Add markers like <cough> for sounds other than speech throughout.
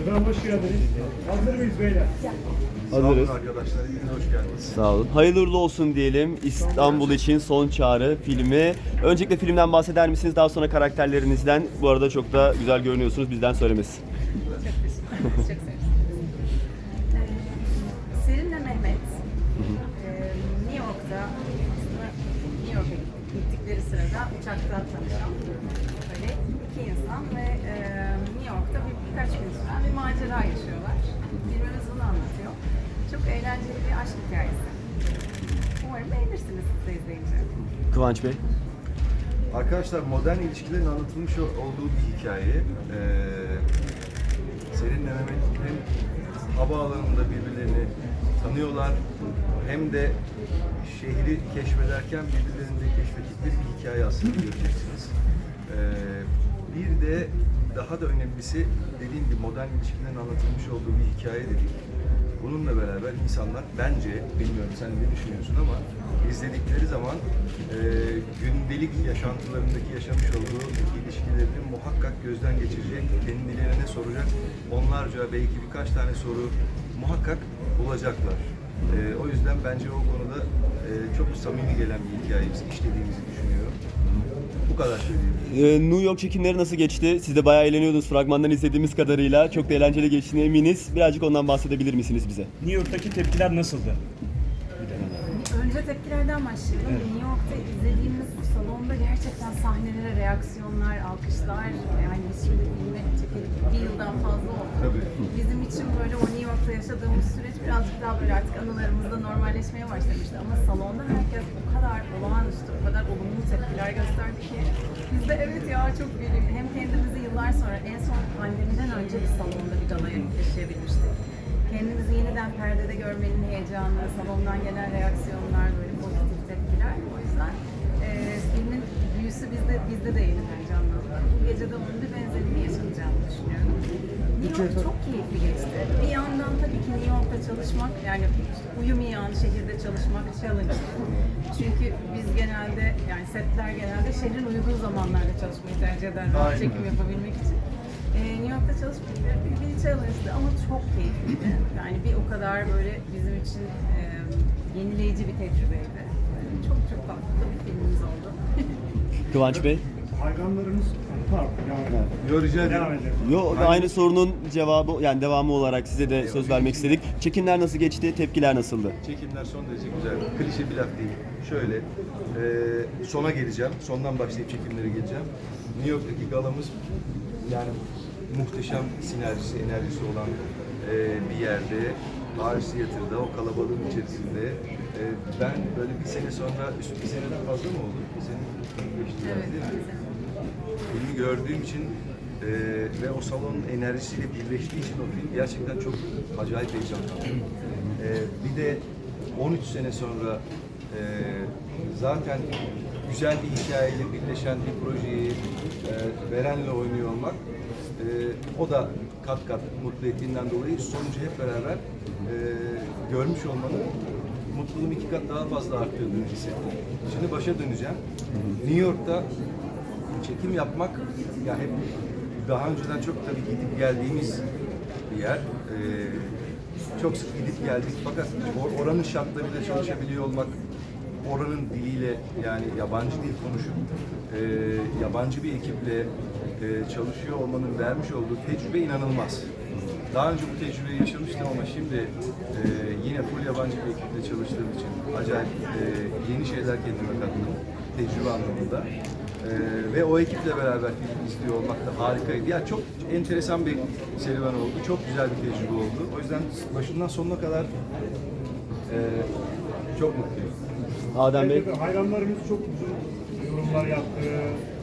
Efendim hoş geldiniz. Hazır mıyız beyler? Hazırız. Sağ olun arkadaşlar, hepiniz hoş geldiniz. Sağ olun. Hayırlı uğurlu olsun diyelim. İstanbul için son çağrı filmi. Öncelikle filmden bahseder misiniz? Daha sonra karakterlerinizden. Bu arada çok da güzel görünüyorsunuz. Bizden söylemesi. Gittikleri sırada uçakta tanışan böyle iki insan ve e, New York'ta bir, birkaç gün süren bir macera yaşıyorlar. Filmimiz bunu anlatıyor. Çok eğlenceli bir aşk hikayesi. Umarım beğenirsiniz siz de izleyince. Kıvanç Bey. Arkadaşlar modern ilişkilerin anlatılmış olduğu bir hikaye. Ee, Selin'le Mehmet hem havaalanında birbirlerini tanıyorlar hem de şehri keşfederken birbirlerini de keşfettikleri bir hikaye aslında göreceksiniz. Ee, bir de daha da önemlisi dediğim gibi modern ilişkilerin anlatılmış olduğu bir hikaye dedik. Bununla beraber insanlar bence, bilmiyorum sen ne düşünüyorsun ama izledikleri zaman e, gündelik yaşantılarındaki yaşamış olduğu ilişkilerini muhakkak gözden geçirecek, kendilerine soracak onlarca belki birkaç tane soru muhakkak bulacaklar. E, o yüzden bence o konuda e, çok samimi gelen bir hikaye biz işlediğimizi düşünüyorum. Bu kadar söyleyeyim. Ee, New York çekimleri nasıl geçti? Siz de bayağı eğleniyordunuz fragmandan izlediğimiz kadarıyla. Çok da eğlenceli geçtiğine eminiz. Birazcık ondan bahsedebilir misiniz bize? New York'taki tepkiler nasıldı? Önce tepkilerden başlayalım. New York'ta izlediğimiz salonda gerçekten sahnelere reaksiyonlar, alkışlar, yani biz şimdi filmi çekelim bir yıldan fazla oldu. Tabii. Bizim için böyle o New York'ta yaşadığımız süreç birazcık daha böyle artık anılarımızda normalleşmeye başlamıştı. Ama salonda herkes o kadar olağanüstü, o kadar olumlu tepkiler gösterdi ki biz de evet ya çok gülüyor. Hem kendimizi yıllar sonra en son pandemiden önce bir salonda bir galayı yaşayabilmiştik kendimizi yeniden perdede görmenin heyecanı, salondan gelen reaksiyonlar, böyle pozitif tepkiler. O yüzden e, filmin büyüsü bizde, bizde de yeniden canlandı. Bu gece de onun bir benzerini yaşanacağını düşünüyorum. New York çok keyifli geçti. Bir yandan tabii ki New York'ta çalışmak, yani uyumayan şehirde çalışmak challenge. Çünkü biz genelde, yani setler genelde şehrin uygun zamanlarda çalışmayı tercih ederler, çekim yapabilmek için. Ee, New York'ta çalışmak bir, bir challenge'dı ama çok keyifliydi. Yani bir o kadar böyle bizim için e, yenileyici bir tecrübeydi. Çok çok tatlı bir filmimiz oldu. <laughs> Kıvanç Bey. Hayranlarımız pardon yani. Yo, rica. Devam. Yo, aynı sorunun cevabı yani devamı olarak size de söz vermek istedik. Çekimler nasıl geçti? Tepkiler nasıldı? Çekimler son derece güzel. Klişe bir laf değil. Şöyle, e, sona geleceğim. Sondan başlayıp çekimlere geleceğim. New York'taki galamız yani muhteşem sinerjisi, enerjisi olan e, bir yerde. Paris Theater'da, o kalabalığın içerisinde. E, ben böyle bir sene sonra, üst bir seneden fazla mı oldu? Bir sene geçti Evet. değil mi? filmi gördüğüm için e, ve o salonun enerjisiyle birleştiği için o film gerçekten çok acayip heyecanlandım. E, bir de 13 sene sonra e, zaten güzel bir hikayeyle birleşen bir projeyi e, Beren'le oynuyor olmak e, o da kat kat mutlu ettiğinden dolayı sonucu hep beraber e, görmüş olmanın mutluluğumu iki kat daha fazla arttırdığını hissettim. Şimdi başa döneceğim. New York'ta çekim yapmak ya hep daha önceden çok tabii gidip geldiğimiz bir yer. Ee, çok sık gidip geldik fakat or- oranın şartlarıyla çalışabiliyor olmak, oranın diliyle yani yabancı dil konuşup e, yabancı bir ekiple e, çalışıyor olmanın vermiş olduğu tecrübe inanılmaz. Daha önce bu tecrübeyi yaşamıştım ama şimdi e, yine full yabancı bir ekiple çalıştığım için acayip e, yeni şeyler kendime kattım tecrübe anlamında. E, ve o ekiple beraber film izliyor olmak da harikaydı. Ya çok enteresan bir serüven oldu. Çok güzel bir tecrübe oldu. O yüzden başından sonuna kadar e, çok mutluyum. Adem Bey. Hayranlarımız çok uzun yorumlar yaptı.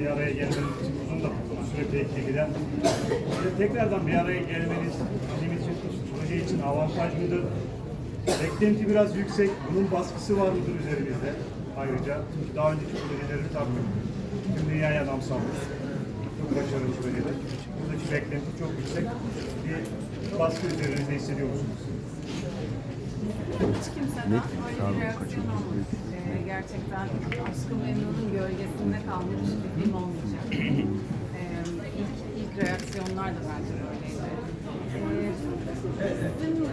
Bir araya gelmeniz için uzun da süre beklediler. Tekrardan bir araya gelmeniz bizim için, proje için avantaj mıdır? Beklenti biraz yüksek. Bunun baskısı var mıdır üzerimizde? Ayrıca çünkü daha önceki projeleri taktık. Tüm dünyaya adam salmış. Çok başarılı projeler. Buradaki beklenti çok yüksek. Bir baskı üzerinizde hissediyor musunuz? Hiç kimseden öyle bir reaksiyon almadık. Ee, gerçekten Aşkı Memnun'un gölgesinde kalmış bir film olmayacak. <clears throat> Ee, ilk, ilk reaksiyonlar da bence öyleydi.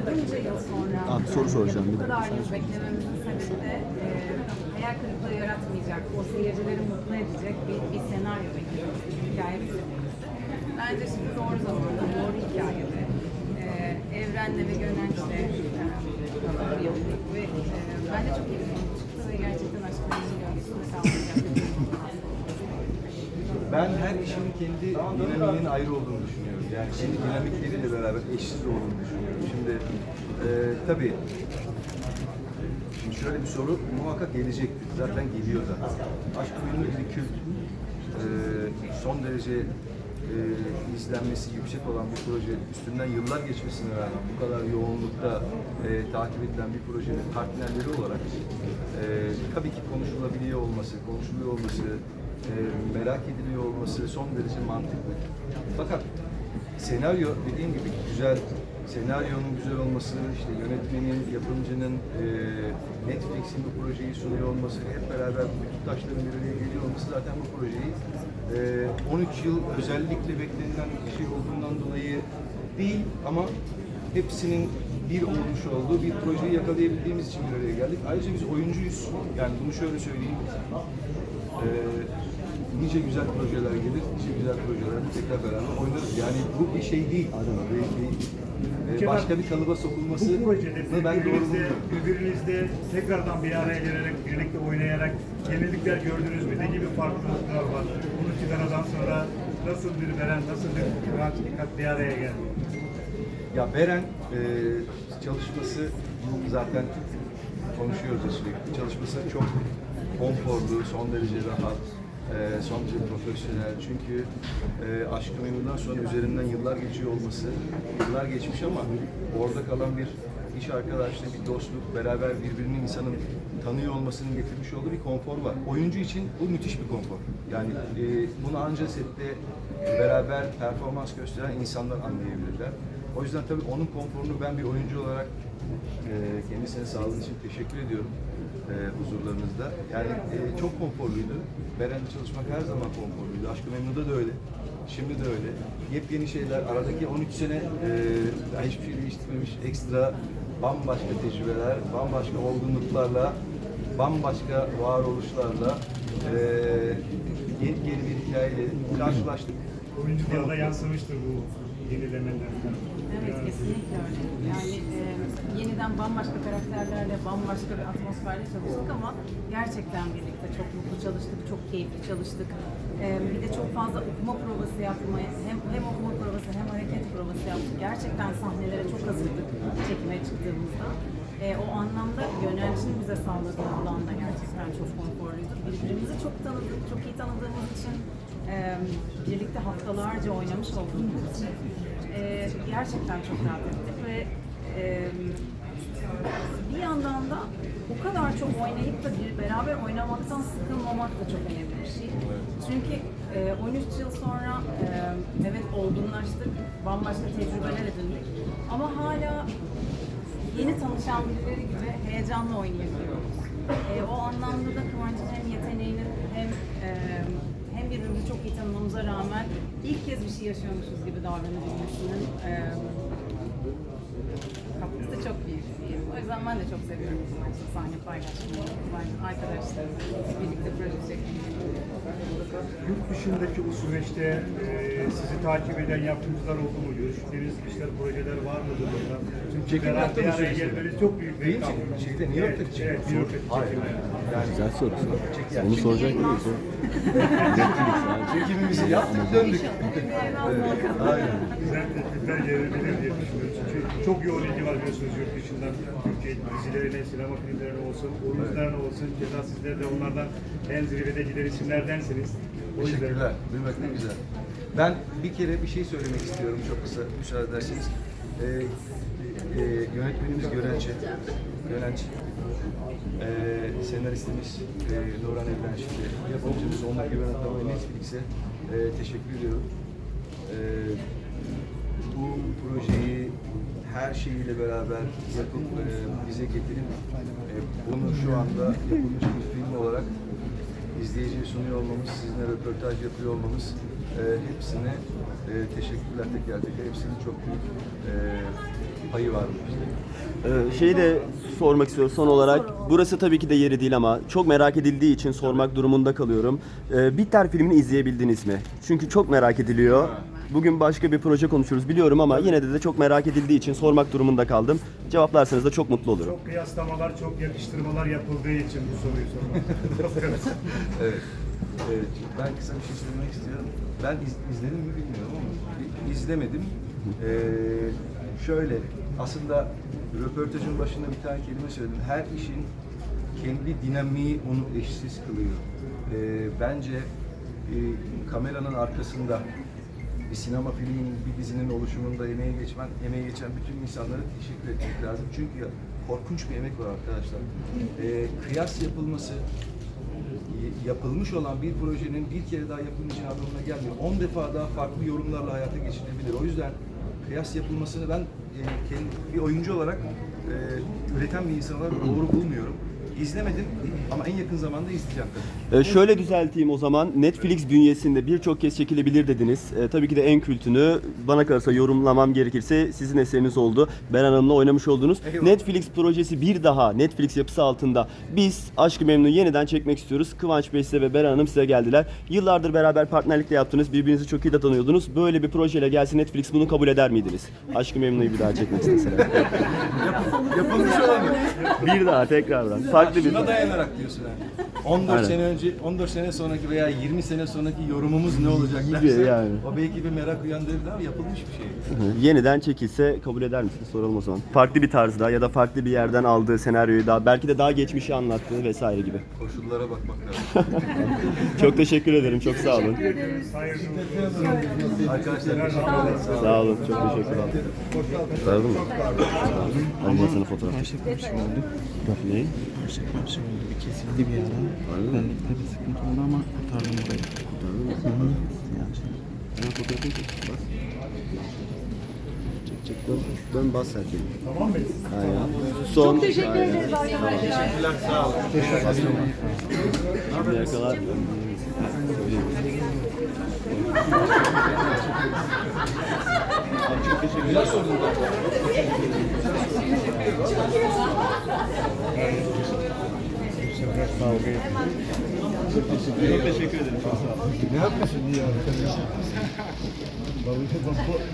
bunca yıl sonra Ah, bir soru soracağım, bir bu de. kadar yıl beklememizin sebebi de e, hayal kırıklığı yaratmayacak, o seyircileri mutlu edecek bir, bir senaryo bekliyoruz, bir hikaye bekliyoruz. Bence şimdi doğru zamanda, doğru hikayede, e, Evren'le ve Gönenç'le e, bir ve e, bence çok iyi bir sonuç Ben her işin kendi dinamiğinin ayrı olduğunu düşünüyorum. Yani kendi dinamikleriyle beraber eşsiz olduğunu düşünüyorum. Şimdi e, tabii şimdi şöyle bir soru muhakkak gelecektir. Zaten geliyor zaten. Aşk oyunu bir kült. E, son derece e, izlenmesi yüksek olan bir proje, üstünden yıllar geçmesine rağmen bu kadar yoğunlukta e, takip edilen bir projenin partnerleri olarak e, tabii ki konuşulabiliyor olması, konuşuluyor olması, e, merak ediliyor olması son derece mantıklı. Fakat senaryo dediğim gibi güzel, senaryonun güzel olması, işte yönetmenin, yapımcının, e, Netflix'in bu projeyi sunuyor olması, hep beraber bütün taşların bir araya geliyor olması zaten bu projeyi e, 13 yıl özellikle beklenilen bir şey olduğundan dolayı değil ama hepsinin bir olmuş olduğu bir projeyi yakalayabildiğimiz için bir araya geldik. Ayrıca biz oyuncuyuz. Yani bunu şöyle söyleyeyim. Ee, nice güzel projeler gelir, nice güzel projelerde tekrar beraber oynarız. Yani bu bir şey değil. Bir- bir- e, başka bir kalıba sokulması Bu projede ben doğru birbirinizle, bulmuyorum. birbirinizle tekrardan bir araya gelerek, birlikte oynayarak yenilikler gördünüz mü? Ne gibi farklılıklar var? Bunu çıkaradan sonra nasıl bir veren, nasıl bir Kıvanç bir araya geldi? Ya Beren e, çalışması zaten konuşuyoruz ya sürekli. Çalışması çok konforlu, son derece rahat, e, son derece profesyonel. Çünkü e, Aşk-ı Memnun'dan sonra üzerinden yıllar geçiyor olması, yıllar geçmiş ama orada kalan bir iş arkadaşlığı, bir dostluk, beraber birbirinin insanın tanıyor olmasının getirmiş olduğu bir konfor var. Oyuncu için bu müthiş bir konfor. Yani e, bunu anca sette beraber performans gösteren insanlar anlayabilirler. O yüzden tabii onun konforunu ben bir oyuncu olarak e, kendisine sağladığı için teşekkür ediyorum e, huzurlarınızda. Yani e, çok konforluydu. Beren'le çalışmak her zaman konforluydu. Aşkı Memnu'da da öyle. Şimdi de öyle. Yepyeni şeyler. Aradaki 13 sene e, hiçbir şey değiştirmemiş. Ekstra bambaşka tecrübeler, bambaşka olgunluklarla, bambaşka varoluşlarla e, yeni yeni bir hikayeyle karşılaştık. Oyunculara da yansımıştır bu yenilemeler. Evet kesinlikle öyle. Yani e, yeniden bambaşka karakterlerle, bambaşka bir atmosferle çalıştık ama gerçekten birlikte çok mutlu çalıştık, çok keyifli çalıştık. E, bir de çok fazla okuma provası yapmaya, hem, hem okuma provası hem hareket provası yaptık. Gerçekten sahnelere çok hazırdık çekime çıktığımızda. E, o anlamda yönelcinin bize sağladığı alan da gerçekten çok konforluydu. Birbirimizi çok tanıdık, çok iyi tanıdığımız için birlikte haftalarca oynamış olduğumuz için e, gerçekten çok rahat ettik ve e, bir yandan da o kadar çok oynayıp da bir beraber oynamaktan sıkılmamak da çok önemli bir şey. Çünkü e, 13 yıl sonra e, evet olgunlaştık, bambaşka tecrübeler edindik ama hala yeni tanışan birileri gibi heyecanla oynayabiliyoruz. E, o anlamda da Kıvanç'ın hem yeteneğinin e, hem birbirimizi çok iyi tanımamıza rağmen ilk kez bir şey yaşıyormuşuz gibi davranabilmesinin e, kapısı çok büyük diyeyim. O yüzden ben de çok seviyorum Kıvanç'ın sahne paylaşmayı, arkadaşlarımla birlikte proje çekmeyi. Yurt dışındaki bu süreçte e, sizi takip eden yapımcılar oldu mu? Görüştüğünüz işler, projeler var mıdır burada? Çünkü Çekim beraber bir araya süreçte. gelmeniz çok büyük bir Değil mi? kavga. Şeyde, New York'taki çekim. Evet, New York'taki Hayır. çekim. Güzel soru. yani Onu soracak mıyız? çekimimizi yaptık döndük. Aynen. Teklifler gelebilir diye düşünüyorum. Çünkü çok yoğun ilgi var biliyorsunuz yurt dışından. Türkiye dizilerine, sinema filmlerine olsun, oyuncularına olsun. Keza sizler de onlardan en zirvede giden isimlerdensiniz. O yüzden Teşekkürler. Duymak ne güzel. Ben bir kere bir şey söylemek istiyorum çok kısa müsaade ederseniz. Ee, e, yönetmenimiz Görenç'e, Görenç, e, senaristimiz e, Nurhan Evrenşik'e, yapımcımız Onur Güven Atamay Netflix'e e, teşekkür ediyorum. E, bu projeyi her şeyiyle beraber yapıp e, bize getirip e, bunu şu anda yapılmış bir film olarak izleyiciye sunuyor olmamız, sizinle röportaj yapıyor olmamız e, hepsine E, teşekkürler teker teker. Hepsinin çok büyük e, payı var bu işte. Ee, şeyi de sormak istiyorum son olarak. Burası tabii ki de yeri değil ama çok merak edildiği için sormak durumunda kalıyorum. Ee, Bitter filmini izleyebildiniz mi? Çünkü çok merak ediliyor. Bugün başka bir proje konuşuyoruz biliyorum ama yine de de çok merak edildiği için sormak durumunda kaldım. Cevaplarsanız da çok mutlu olurum. Çok kıyaslamalar, çok yakıştırmalar yapıldığı için bu soruyu sormak <laughs> Evet. Evet. Ben kısa bir şey söylemek istiyorum. Ben iz- izledim mi bilmiyorum ama izlemedim. Ee, şöyle, aslında röportajın başında bir tane kelime söyledim. Her işin kendi dinamiği onu eşsiz kılıyor. Ee, bence e, kameranın arkasında bir sinema filminin, bir dizinin oluşumunda emeği geçmen, emeği geçen bütün insanlara teşekkür etmek lazım. Çünkü korkunç bir emek var arkadaşlar. Ee, kıyas yapılması, yapılmış olan bir projenin bir kere daha yapılmayacağı anlamına gelmiyor. 10 defa daha farklı yorumlarla hayata geçirilebilir. O yüzden kıyas yapılmasını ben e, kendi bir oyuncu olarak e, üreten bir insan olarak doğru bulmuyorum. İzlemedim ama en yakın zamanda izleyeceğim tabii. Ee, şöyle düzelteyim o zaman. Netflix bünyesinde birçok kez çekilebilir dediniz. Ee, tabii ki de en kültünü bana kalırsa yorumlamam gerekirse sizin eseriniz oldu. Beren Hanım'la oynamış olduğunuz Eyvallah. Netflix projesi bir daha Netflix yapısı altında biz Aşkı Memnu yeniden çekmek istiyoruz. Kıvanç Bey size ve Beren Hanım size geldiler. Yıllardır beraber partnerlikle yaptınız. Birbirinizi çok iyi de tanıyordunuz. Böyle bir projeyle gelse Netflix bunu kabul eder miydiniz? Aşkı Memnu'yu bir daha çekmek isteseler. <laughs> Yapılmış olanı. bir daha tekrardan. Farklı bir Şuna dayanarak diyorsun ha. 14 Aynen. sene önce, 14 sene sonraki veya 20 sene sonraki yorumumuz ne olacak Gibi dersen, yani. o belki bir merak uyandırır ama yapılmış bir şey. Yeniden çekilse kabul eder misiniz? Soralım o zaman. Farklı bir tarzda ya da farklı bir yerden aldığı senaryoyu daha belki de daha geçmişi anlattığı vesaire gibi. Koşullara bakmak lazım. <laughs> Çok teşekkür ederim. Çok sağ olun. Arkadaşlar teşekkür ederim. Sağ olun. Çok teşekkür ederim. Sağ mı? Hadi ben sana fotoğraf. Bir şey oldu. Ne? Bir şey oldu. Bir kesildi bir ara. Benlikte bir sıkıntı oldu ama kurtardım burayı. Kurtardım mı? Hı hı. Yani şey. Ben fotoğrafını çek. Bas. Çek çek. Dön, dön bas çek. Tamam mıyız? Aynen. Son. Çok teşekkür ederiz arkadaşlar. Teşekkürler. Sağ olun. Şimdiye kadar Çok teşekkür ederim. Çok sağ olun.